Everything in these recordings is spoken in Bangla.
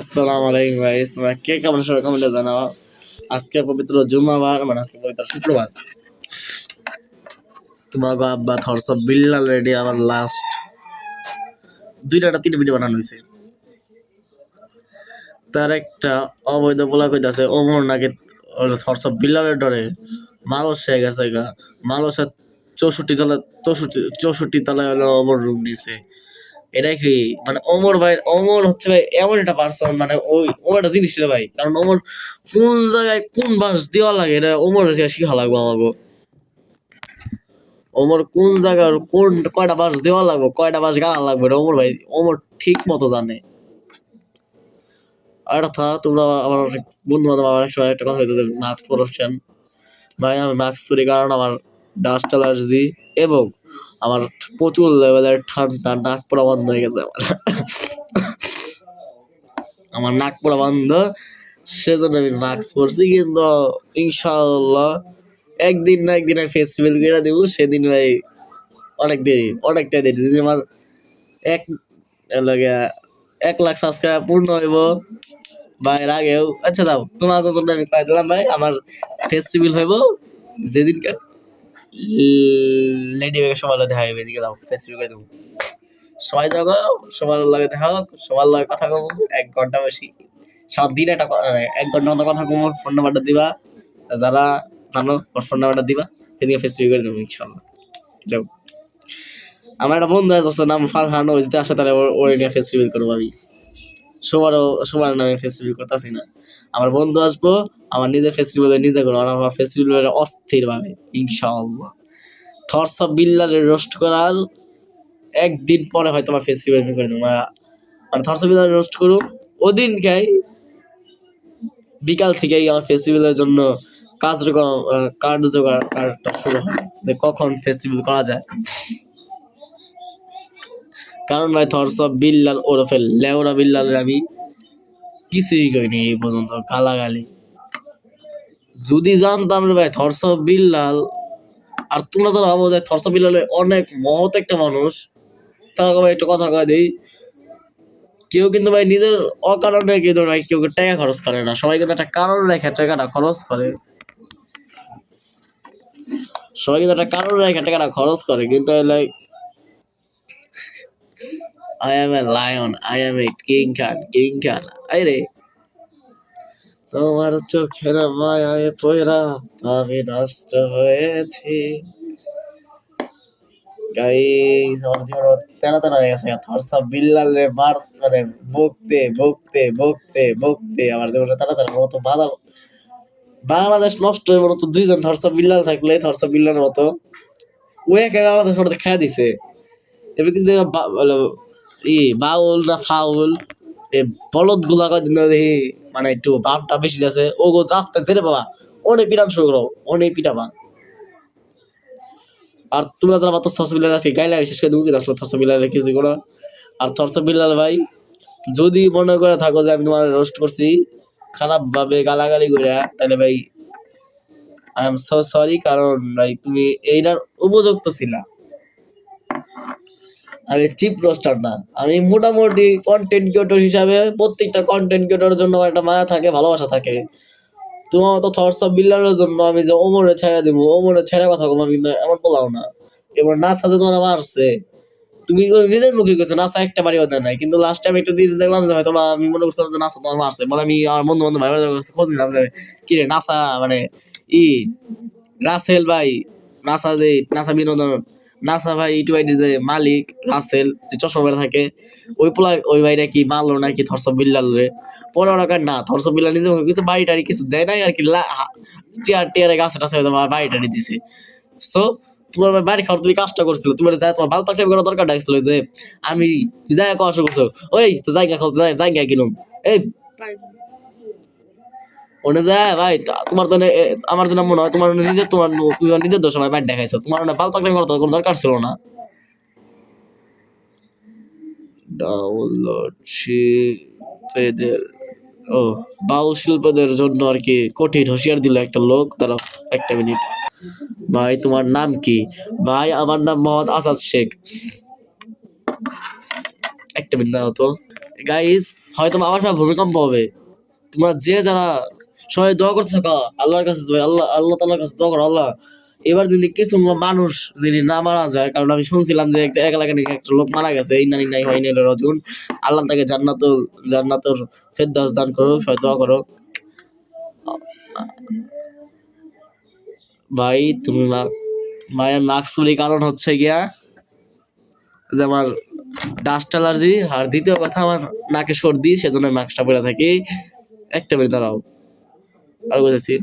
আসসালামু আলাইকুম গাইস তোমরা কে কেমন সবাই জানাও। আজকে পবিত্র মানে আজকে পবিত্র শুক্রবার। তোমার থরস বিল্লাল রেডি আমার লাস্ট দুইটা না তিনটা ভিডিও বানানো হয়েছে তার একটা অবৈধ বলা কইতাছে, ওমর নাকি থরস বিল্লালের ডরে, মালস হয়ে গেছে গা। মালসের চৌষট্টি তলা চৌষট্টি চৌষট্টি তলায় অমর রূপ নিছে। এটা কি? মানে অমর ভাই, অমর হচ্ছে ভাই এমন একটা পার্সন মানে ওই ওমর একটা জিনিস রে ভাই। কারণ অমর কোন জায়গায় কোন বাস দেওয়া লাগে, এটা ওমর শিখা লাগবে আমাকে। ওমর কোন জায়গার কোন, কয়টা বাস দেওয়া লাগবে, কয়টা বাস গালা লাগবে, এটা ওমর ভাই ওমর ঠিক মতো জানে। একটা তোমরা আমার অনেক বন্ধু বান্ধব আমার সময় একটা কথা হইতো মাস্ক পরছেন। ভাই, আমি মাস্ক পরি কারণ আমার ডাস্ট অ্যালার্জি এবং আমার প্রচুর লেভেলের ঠান্ডা, নাক পোড়া বন্ধ হয়ে গেছে আমার। আমার নাক পোড়া বন্ধ, সেজন্য আমি মাস্ক পরছি, কিন্তু ইনশাআল্লাহ একদিন না একদিন আমি ফেস্টিভ্যাল করে দেবো, সেদিন ভাই অনেক দেরি অনেকটা দেরি। যেদিন আমার এক লাগে এক লাখ সাবস্ক্রাইব পূর্ণ হইব বা এর আগেও আচ্ছা দাও তোমাকে জন্য আমি কয়ে দিলাম ভাই, আমার ফেস্টিভ্যাল হইব, যেদিনকে লেডি বেগের সবার দেখা হবে, এদিকে দাও ফেস্টিভ্যাল করে দেবো। সবাই যাব সবার লাগে দেখা হোক, সবার লাগে কথা কম এক ঘণ্টা বেশি সাত দিন একটা ক- এক ঘণ্টা মতো কথা কম ফোন নাম্বারটা দিবা, যারা জানো, ওর ফোন নাম্বারটা দিবা, এদিকে ফেস্টিভ্যাল করে দেবো ইনশাল্লাহ যাও। আমার একটা বন্ধু আছে নাম ফারহান ওই যদি আসে তাহলে ওর নিয়ে ফেস্টিভ্যাল করব আমি। সবারও সবার নামে ফেস্টিভ্যাল করতেছি না। আমার বন্ধু আসব, আমার নিজের ফেস্টিভ্যাল নিজে করব, আর আমার ফেস্টিভ্যাল অস্থির ভাবে ইনশাআল্লাহ থরস অফ বিল্লালের রোস্ট করার একদিন পরে হয়তো আমার ফেস্টিভ্যাল করে দেবো মানে- থরস অফ বিল্লাল রোস্ট করুক, ওদিনকেই বিকাল থেকেই আমার ফেস্টিভ্যালের জন্য কার্যক্রম কার্যকরটা শুরু হয়, যে কখন ফেস্টিভ্যাল করা যায়। কারণ ভাই থরস অফ বিল্লাল ওরফে লেওরা বিল্লালের আমি কিছুই করিনি এই পর্যন্ত, গালাগালি। যদি জানতাম রে ভাই, থরস বিল্লাল, আর তোমরা যারা ভাবো যে থরস বিল্লাল অনেক মহৎ একটা মানুষ তাকে ভাই একটু কথা কয়ে দিই। কেউ কিন্তু ভাই নিজের অকারণে কিন্তু ভাই কেউ টাকা খরচ করে না, সবাই কিন্তু একটা কারণ রেখে টাকাটা খরচ করে। সবাই কিন্তু একটা কারণ রেখে টাকাটা খরচ করে, কিন্তু like I am a lion I am a king Khan king Khan আরে তোমার চোখের মায়ায় পয়রা আমি নষ্ট হয়েছি। তেনা তেনা হয়ে গেছে। থরসা বিল্লাল রে মার মানে বকতে বকতে বকতে বকতে আমার জীবনে তেনা তেনা মতো বাধা বাংলাদেশ নষ্ট হয়ে মতো দুইজন থরসা বিল্লাল থাকলে থরসা বিল্লালের মতো। ও একা বাংলাদেশ মতো খেয়া দিছে। এবার কিছু বাউল না ফাউল, এ বলদগুলা কদিন দেখি মানে একটু ভাবটা বেশি আছে ও গো রাস্তায় ছেড়ে বাবা, অনেক পিটান শুরু করো, অনেক পিটাবা। আর তোমরা যারা মাত্র থরস বিল্লাল আছে গাইলা, বিশেষ করে দুঃখিত, আসলে থরস বিল্লাল কিছু করো আর থরস বিল্লাল ভাই, যদি মনে করে থাকো যে আমি তোমার রোস্ট করছি খারাপ ভাবে গালাগালি করে তাহলে ভাই আই এম সো সরি কারণ, ভাই, তুমি এইটার উপযুক্ত ছিলা। আমি চিপ রোস্টার না। আমি মোটামুটি কন্টেন্ট ক্রিয়েটর হিসাবে প্রত্যেকটা কন্টেন্ট ক্রিয়েটরের জন্য একটা মায়া থাকে, ভালোবাসা থাকে। তোমার মতো থটস অফ বিল্ডারের জন্য আমি যে ওমরে ছেড়ে দেবো, ওমরে ছেড়ে কথা বলব কিন্তু এমন বলাও না। এবার নাসা যে তোমার মারছে তুমি নিজের মুখে কইছো, নাসা একটা বাড়ি দেয় নাই। কিন্তু লাস্ট টাইম একটা জিনিস দেখলাম যে হয়তো আমি মনে করছিলাম যে নাসা তোমার মারছে। বলে আমি আমার বন্ধু বান্ধব ভাই খোঁজ নিলাম যে কি রে নাসা মানে ই, রাসেল ভাই, নাসা যে, নাসা বিনোদন নাসা ভাই ভাই যে মালিক, রাসেল, যে চশমা পরে থাকে, ওই পোলা, ওই ভাইটা কি মারলো নাকি থরস বিল্লাল রে? পরে ওরা না থরস বিল্লাল নিজে কিছু বাড়ি টাড়ি কিছু দেয় নাই আর কি চেয়ার টেয়ারে গাছে টাছে বাড়ি টাড়ি দিছে। সো তোমার ভাই বাড়ি খাওয়ার তুমি কাজটা করছিল, তোমার যাই তোমার বাল পাকটাই করার দরকার ডাকছিল যে, আমি যাই কষ্ট করছ। ওই, তো জায়গা খাও যাই জায়গা কিনুম। এই ওনে যায় ভাই তোমার তো আমার জন্য মনে হয় তোমার নিজের তোমার নিজের দোষ ভাই বাইট দেখাইছো। তোমার না পাল পাকড়ে করার কোনো দরকার ছিল না। ডাউনলোড শিল্পীদের, ও, বাউল জন্য আর কি কঠিন হুঁশিয়ার দিল একটা লোক তারা একটা মিনিট। ভাই, তোমার নাম কি? ভাই, আমার নাম মোহাম্মদ আসাদ শেখ। একটা মিনিট দাও তো। গাইস হয়তো আমার সময় ভূমিকম্প হবে। তোমরা যে যারা সবাই দোয়া করতে থাকো আল্লাহর কাছে আল্লাহ আল্লাহ তাআলার কাছে দোয়া করো, আল্লাহ। এবার যদি কিছু মানুষ যদি না মারা যায়, কারণ আমি শুনছিলাম যে একটা এক এলাকায় নাকি একটা লোক মারা গেছে, এই নানি নাই হয়নি রজুন। আল্লাহ তাকে জান্নাতুল, জান্নাতুর ফেরদাউস দান করো, সবাই দোয়া করো। ভাই, তুমি মা- মায়ের মাস্ক পরি কারণ হচ্ছে গিয়া যে আমার ডাস্ট অ্যালার্জি, আর দ্বিতীয় কথা, আমার নাকে সর্দি, সেজন্য মাস্কটা পরে থাকি। একটা মিনিট দাঁড়াও। আর বুঝেছি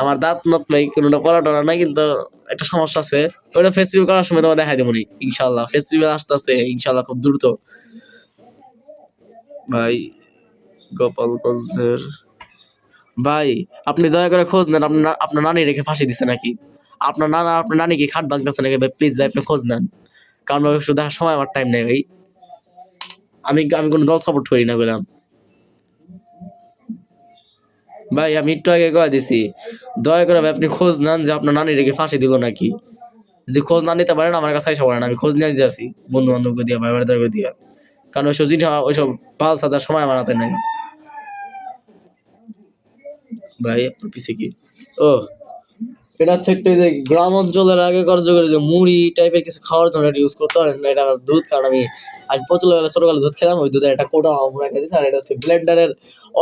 আমার দাঁত মত নাই, কোনোটা পড়া টরা নাই, কিন্তু একটা সমস্যা আছে। ওইটা ফেস্টিভ্যাল করার সময় তোমার দেখাই দেবো ইনশাল্লাহ ফেস্টিভ্যাল আসতে আসতে ইনশাল্লাহ খুব দ্রুত। ভাই, গোপালগঞ্জের ভাই, আপনি দয়া করে খোঁজ নেন, আপনার আপনার নানি রেখে ফাঁসি দিছে নাকি? আপনার নানা আপনার নানি কি খাট ভাঙতেছে নাকি? ভাই প্লিজ ভাই, আপনি খোঁজ নেন। কারণ শুধু সময় আমার টাইম নেই, ভাই। আমি আমি কোনো দল সাপোর্ট করি না, বললাম। ভাই, আমি একটু আগে কয়ে দিছি, দয়া করে ভাই, আপনি খোঁজ নেন যে আপনার নানি রেখে ফাঁসি দিব নাকি। যদি খোঁজ না নিতে পারেন, আমার কাছে পড়েন আমি খোঁজ নিয়ে দিতেছি বন্ধু বান্ধবকে দিয়া, ভাই, বাড়িদারকে দিয়া। কারণ ওইসব জিনিস, ওইসব পাল সাদার সময় আমার হাতে নেই। ভাই, আপনার পিছে কি? ও, এটা হচ্ছে একটা যে গ্রাম অঞ্চলের আগে যুগের যে মুড়ি টাইপের কিছু খাওয়ার জন্য এটা ইউজ করতে পারেন। এটা আমার দুধ, কারণ আমি আমি প্রচুর বেলা ছোটবেলা দুধ খেলাম, ওই দুধের একটা কোটা আমরা খেয়েছি আর এটা হচ্ছে ব্লেন্ডারের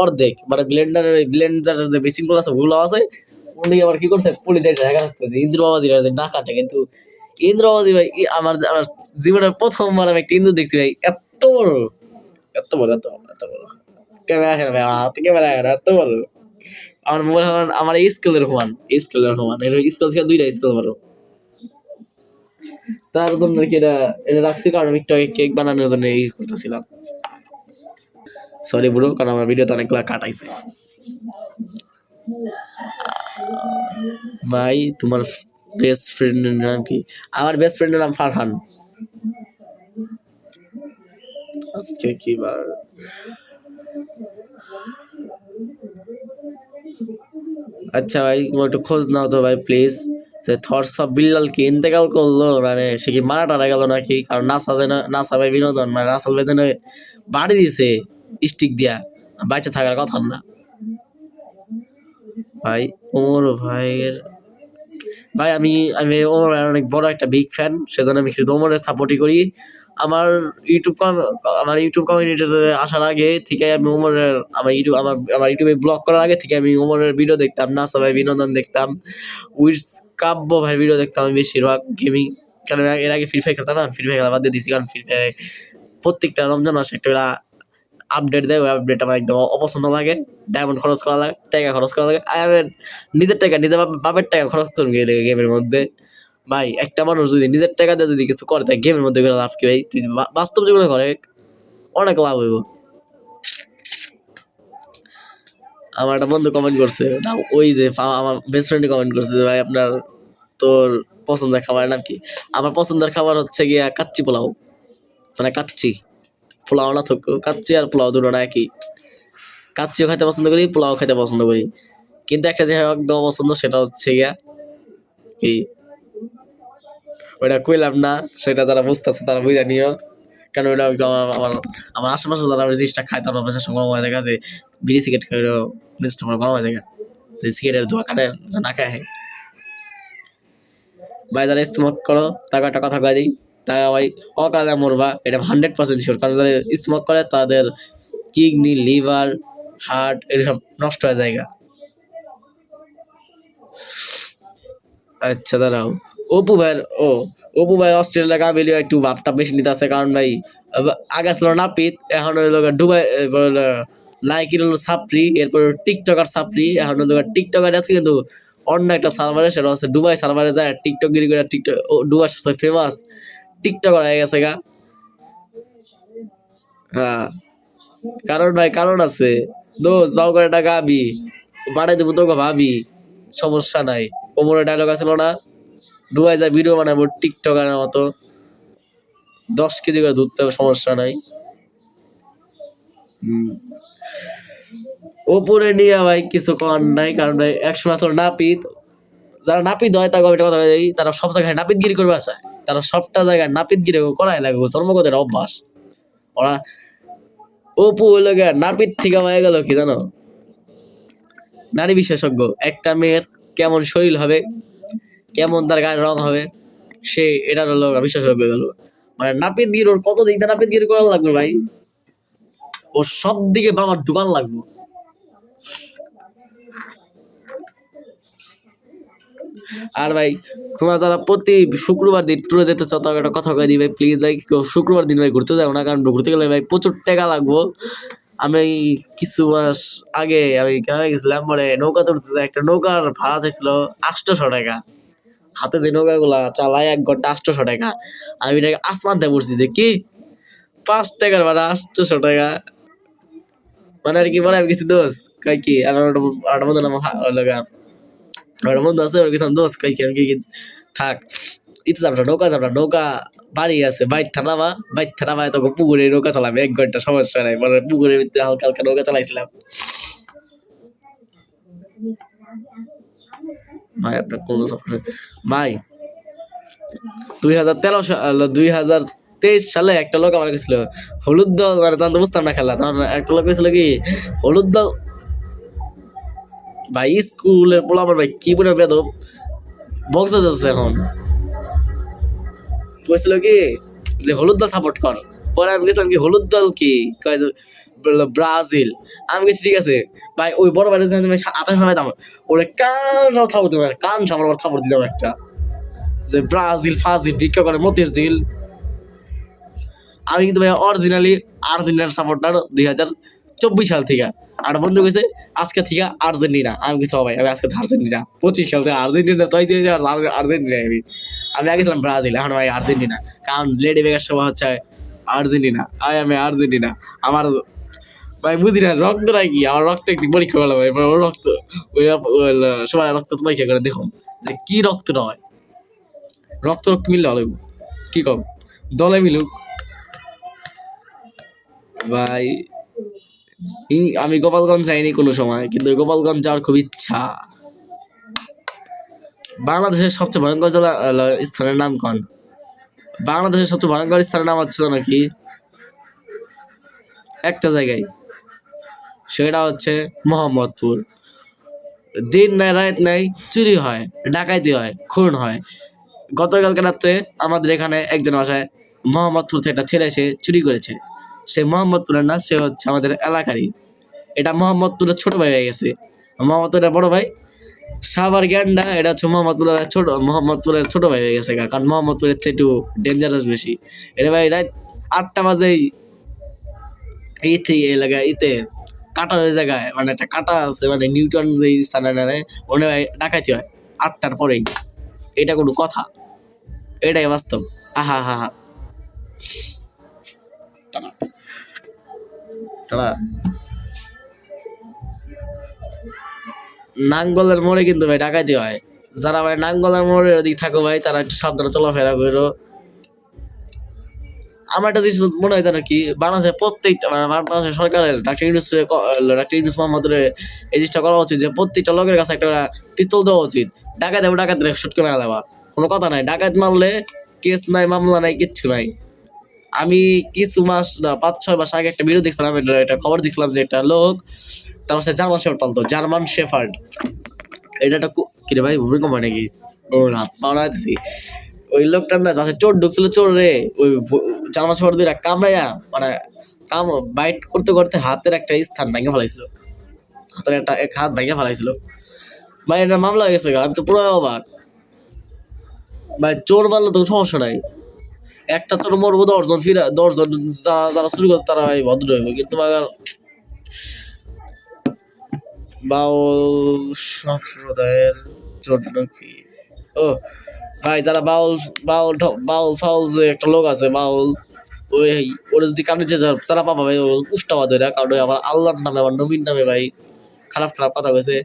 অর্ধেক। মানে ব্লেন্ডারের ওই ব্লেন্ডারের যে মেশিনগুলো আছে, ওগুলো আছে। উনি আবার কি করছে? পুলি দিয়ে ঢাকা রাখতে হয়েছে। ইন্দ্র বাবাজির যে না কিন্তু ইন্দ্র বাবাজি ভাই আমার আমার জীবনের প্রথমবার আমি একটা ইন্দ্র দেখছি ভাই, এত বড়। এত বড় এত বড় এত বড়। ক্যামেরা খেলে ভাই হাতে ক্যামেরা এত বড়। আমার মোবাইল আমার আমার এই স্কেলের সমান এই স্কেলের সমান এর স্কেল থেকে দুইটা স্কেল বড়। তার জন্য কি এটা এটা রাখছি, কারণ আমি একটু কেক বানানোর জন্য এই করতেছিলাম। সরি ব্রো কারণ আমার ভিডিওতে অনেকগুলো কাটাইছে ভাই, তোমার বেস্ট ফ্রেন্ডের নাম কি? আমার বেস্ট ফ্রেন্ডের নাম ফারহান। আজকে কি বার? আচ্ছা ভাই একটু খোঁজ নাও তো ভাই প্লিজ যে থরসব বিল্লাল কি ইন্তেকাল করল? মানে সে কি মারা টারা গেল নাকি? কারণ নাসা যেন নাসা ভাই বিনোদন মানে রাসাল ভাই যেন বাড়ি দিয়েছে। স্টিক দিয়া বাইচে থাকার কথা না। ভাই, ওমর ভাইয়ের ভাই, আমি আমি ওমর ভাইয়ের অনেক বড় একটা বিগ ফ্যান সেজন্য আমি শুধু ওমরের সাপোর্টই করি। আমার ইউটিউব আমার ইউটিউব কমিউনিটিতে আসার আগে থেকে আমি ওমরের আমার ইউটিউব আমার আমার ইউটিউবে ব্লগ করার আগে থেকে আমি ওমরের ভিডিও দেখতাম, নাসা ভাই বিনোদন দেখতাম উইস কাব্য ভাই ভিডিও দেখতাম আমি বেশিরভাগ গেমিং কারণ এর আগে ফ্রি ফায়ার খেলতাম না ফ্রি ফায়ার খেলা বাদ দিয়ে দিয়েছি কারণ ফ্রি ফায়ারে প্রত্যেকটা রমজান মাসে একটা আপডেট দেয় ওই আপডেট আমার একদম অপছন্দ লাগে। ডায়মন্ড খরচ করা লাগে, টাকা খরচ করা লাগে। আর আমি নিজের টাকা, নিজের বাপের টাকা খরচ করুন গেমের মধ্যে। ভাই, একটা মানুষ যদি নিজের টাকা দিয়ে যদি কিছু করে তাই গেমের মধ্যে লাভ কি ভাই? তুই বাস্তব জীবনে করে, অনেক লাভ হইব। আমার একটা বন্ধু কমেন্ট করছে ওই যে আমার বেস্ট ফ্রেন্ডে কমেন্ট করছে যে, ভাই, আপনার তোর পছন্দের খাবারের নাম কি? আমার পছন্দের খাবার হচ্ছে গিয়া কাচ্চি পোলাও। মানে কাচ্চি। পোলাও না থুকু কাচ্চি আর পোলাও দুটো একই। কাচ্চিও খেতে পছন্দ করি, পোলাও খেতে পছন্দ করি। কিন্তু একটা যে একদম পছন্দ সেটা হচ্ছে গিয়া কি? ওইটা কইলাম না, সেটা যারা বুঝতেছে তারা বুঝে নিও। কারণ ওইটা একদম আমার আমার আশেপাশে যারা জিনিসটা খায়, তারা বেশ গরম হয়ে দেখা যে বিড়ি সিগারেট খাই তোমার গরম হয়ে দেখা যে সিগারেটের ধোয়া কাটে না খায়। ভাই, যারা স্মোক করো, তাকে একটা কথা কয়ে দিই। তা ভাই অকালে মরবা, এটা হান্ড্রেড পার্সেন্ট শিওর কারণ যারা স্মোক করে তাদের কিডনি লিভার হার্ট এসব নষ্ট হয়ে যায় আচ্ছা দাঁড়াও। অপু ভাইয়ের ও, অপু ভাই অস্ট্রেলিয়া কাবিলিও একটু ভাবটা বেশি নিতে আছে কারণ ভাই আগে ছিল নাপিত এখন ওই গিয়ে ডুবাই লাইকির হলো সাপ্রি, এরপর টিকটকার সাপ্রি, এখন ওই গিয়ে টিকটকার আছে কিন্তু অন্য একটা সার্ভারে সেটা হচ্ছে ডুবাই সার্ভারে যায় টিকটক গিরি করে টিকটক, ও দুবাই ফেমাস টিকটকার হয়ে গেছে গা। হ্যাঁ। কারণ ভাই, কারণ আছে। দোষ বাবু করে টাকা আবি বাড়াই দেবো তোকে ভাবি। সমস্যা নাই। কোমরে ডায়লগ আছিল না ডুবাই যায় ভিডিও বানাবো টিকটকারের মতো। দশ কেজি করে ধরতে হবে সমস্যা নাই। ওপরে নিয়ে ভাই কিছু কর নাই, কারণ ভাই একসময় আসলে নাপিত। যারা নাপিত হয়, তাকে কথা তারা সব জায়গায় নাপিতগিরি করবে আসায় তারা সবটা জায়গায় নাপিতগিরি করাই লাগবে জন্মগত একটা অভ্যাস। ওরা অপু হইল নাপিত থেকে হয়ে গেল কি জানো? নারী বিশেষজ্ঞ, একটা মেয়ের কেমন শরীর হবে, কেমন তার গায়ের রং হবে, সে এটার হলো বিশেষজ্ঞ গেল মানে নাপিত গির ওর কত দিক নাপিত গির করা লাগবে ভাই? ওর সব দিকে বাবার দোকান লাগবে। আর ভাই তোমরা যারা প্রতি শুক্রবার দিন ট্যুরে যেতে চাও তাকে একটা কথা কয়ে দিই ভাই প্লিজ ভাই শুক্রবার দিন ভাই ঘুরতে যাও না কারণ ঘুরতে গেলে ভাই প্রচুর টাকা লাগবো। আমি কিছু মাস আগে আমি গ্রামে গেছিলাম মানে নৌকা তুলতে যাই, একটা নৌকার ভাড়া চাইছিল আটশোশো টাকা। হাতে যে নৌকাগুলা চালায় এক ঘণ্টা আটশোশো টাকা। আমি এটাকে আসমানতে পড়ছি যে কি? পাঁচ টাকার ভাড়া আটশোশো টাকা। মানে আর কি বলে আমি কিছু দোষ? কয় কি? আমার বন্ধু নাম লগা আমার বন্ধু আছে ওর কিছু দোষ কই কি আমি কি থাক ইতে যাব নৌকা যাব নৌকা বাড়ি আছে বাইর থানামা বাইর থানামায় তখন পুকুরে নৌকা চালাবে এক ঘণ্টা সমস্যা নাই মানে পুকুরের ভিতরে হালকা হালকা নৌকা চালাইছিলাম ভাই আপনার কোন ভাই দুই হাজার তেরো সাল দুই হাজার তেইশ সালে একটা লোক আমার গেছিল হলুদ দল মানে তখন তো বুঝতাম না খেলা তখন একটা লোক গেছিল কি হলুদ দল ভাই, স্কুলের পোলা আমার ভাই, কি বলে বেদব বক্স যাচ্ছে এখন। বলছিল কি, যে হলুদ দল সাপোর্ট কর। পরে আমি গেছিলাম কি, হলুদ দল কি? কয় ব্রাজিল। আমি গেছি, ঠিক আছে। ভাই, ওই বড় ভাই আঠাশ নামে দাম, ওরে কান থাপড় দিতাম কান সামনে থাপড় দিলাম একটা। যে ব্রাজিল ফাজিল ভিক্ষা করে মতির জিল। আমি কিন্তু ভাই অরিজিনালি আর্জেন্টিনার সাপোর্টার দুই হাজার চব্বিশ সাল থেকে। আর বন্ধু কইছে, আজকে থেকে আর্জেন্টিনা। আমি কিছু ভাই, আমি আজকে আর্জেন্টিনা। পঁচিশ খেলতে আর্জেন্টিনা তাই যে আর্জেন্টিনা আমি আমি আগে ছিলাম ব্রাজিল, এখন ভাই আর্জেন্টিনা। কারণ লেডি বেগার সময় হচ্ছে আর্জেন্টিনা। আই আমি আর্জেন্টিনা। আমার ভাই বুঝি না, রক্ত নাকি? আমার রক্ত একদিন পরীক্ষা করলাম ভাই ওর রক্ত, ওই সবাই রক্ত পরীক্ষা করে দেখুন যে কি রক্ত নয়। রক্ত রক্ত মিললে ভালো। কি কম? দলে মিলুক। ভাই আমি গোপালগঞ্জ যাইনি কোনো সময়, কিন্তু গোপালগঞ্জ যাওয়ার খুব ইচ্ছা। বাংলাদেশের সবচেয়ে ভয়ঙ্কর জেলা স্থানের নাম কোন? বাংলাদেশের সবচেয়ে ভয়ঙ্কর স্থানের নাম হচ্ছে নাকি একটা জায়গায়। সেটা হচ্ছে মোহাম্মদপুর। দিন নাই, রাত নাই, চুরি হয় ডাকাইতি হয়, খুন হয়। গতকালকে রাত্রে আমাদের এখানে একজন বাসায় মোহাম্মদপুর থেকে একটা ছেলে এসে চুরি করেছে। সে মোহাম্মদপুরের না, সে হচ্ছে আমাদের এলাকারই। এটা মোহাম্মদপুরের ছোট ভাই হয়ে গেছে। মোহাম্মদপুরের বড় ভাই। সাবার গ্যান্ডা এটা হচ্ছে মোহাম্মদপুরের ছোট মোহাম্মদপুরের ছোট ভাই হয়ে গেছে কারণ মোহাম্মদপুরের চেয়ে একটু ডেঞ্জারাস বেশি। এটা ভাই রাত আটটা বাজেই ইতে এলাকা ইতে কাটার ওই জায়গায় মানে একটা কাটা আছে মানে নিউটন যে স্থানে নেয় ওনে ভাই ডাকাইতে হয়। আটটার পরেই। এটা কোনো কথা। এটাই বাস্তব। আহা হা হা টাটা। টাটা নাঙ্গলের মোড়ে কিন্তু ভাই ডাকাইতে হয়। যারা ভাই নাঙ্গলের মোড়ের ওদিক থাকো ভাই, তারা একটু সাবধানে চলাফেরা করো। আমার একটা জিনিস মনে হয় জানো কি বাংলাদেশের প্রত্যেকটা মানে বাংলাদেশের সরকারের ডাক্তার ইউনুস ডাক্তার ইউনুস মোহাম্মদের এই জিনিসটা করা উচিত যে প্রত্যেকটা লোকের কাছে একটা পিস্তল দেওয়া উচিত। ডাকাত দেবো ডাকাত শুটকে মেরা দেওয়া। কোনো কথা নাই। ডাকাত মারলে কেস নাই, মামলা নাই, কিচ্ছু নাই। আমি কিছু মাস, না, পাঁচ, ছয় মাস আগে একটা ভিডিও দেখছিলাম, এটা- খবর দেখছিলাম যে একটা লোক, তার হচ্ছে জার্মান শেফার্ড পালতো, জার্মান শেফার্ড এটা একটা কু- কি রে ভাই, ভূমিকম্প নাকি? ও রাত পাওয়া ওই লোকটার না যাতে চোর ঢুকছিল, চোর রে। ওই জার্মান শেফার্ড দিয়ে কামড়াইয়া মানে কাম বাইট করতে করতে হাতের একটা স্থান ভেঙে ফেলাইছিল। হাতের একটা, এক হাত ভেঙে ফেলাইছিল। ভাই, এটা মামলা হয়ে গেছে আমি তো পুরো অবাক। ভাই, চোর মারলে তো সমস্যা নাই। একটা তোর মরবো দশজন ফিরা, দশজন যারা যারা চুরি করতে তারা ভাই ভদ্র হইব। কিন্তু আবার বাউল সম্প্রদায়ের জন্য কি? ও, ভাই, যারা বাউল বাউল বাউল ফাউল যে একটা লোক আছে, বাউল, ওই, ওরা যদি কানে যে যারা পাবা ভাই উষ্টাবাদ কারণ আমার আল্লাহর নামে, আমার নবীর নামে ভাই খারাপ খারাপ কথা কইছে।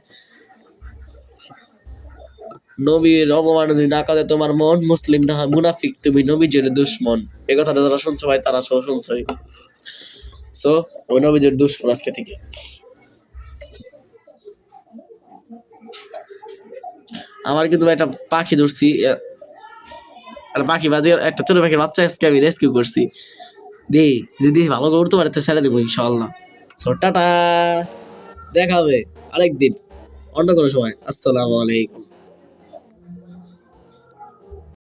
নবীর অপমান যদি না করে তোমার মন মুসলিম না হয় মুনাফিক, তুমি নবীজের দুশ্মন। এ কথাটা যারা শুনছো ভাই, তারা সব শুনছোই। সো ওই নবীজের দুশ্মন আজকে থেকে। আমার কিন্তু একটা পাখি ধরছি একটা পাখি বাজে, একটা ছোট পাখির বাচ্চা আজকে আমি রেস্কিউ করছি। দি যদি ভালো করতে পারে ছেড়ে দেবো ইনশাল্লাহ সো টাটা! দেখাবে আরেকদিন, অন্য কোনো সময়। আসসালামু আলাইকুম।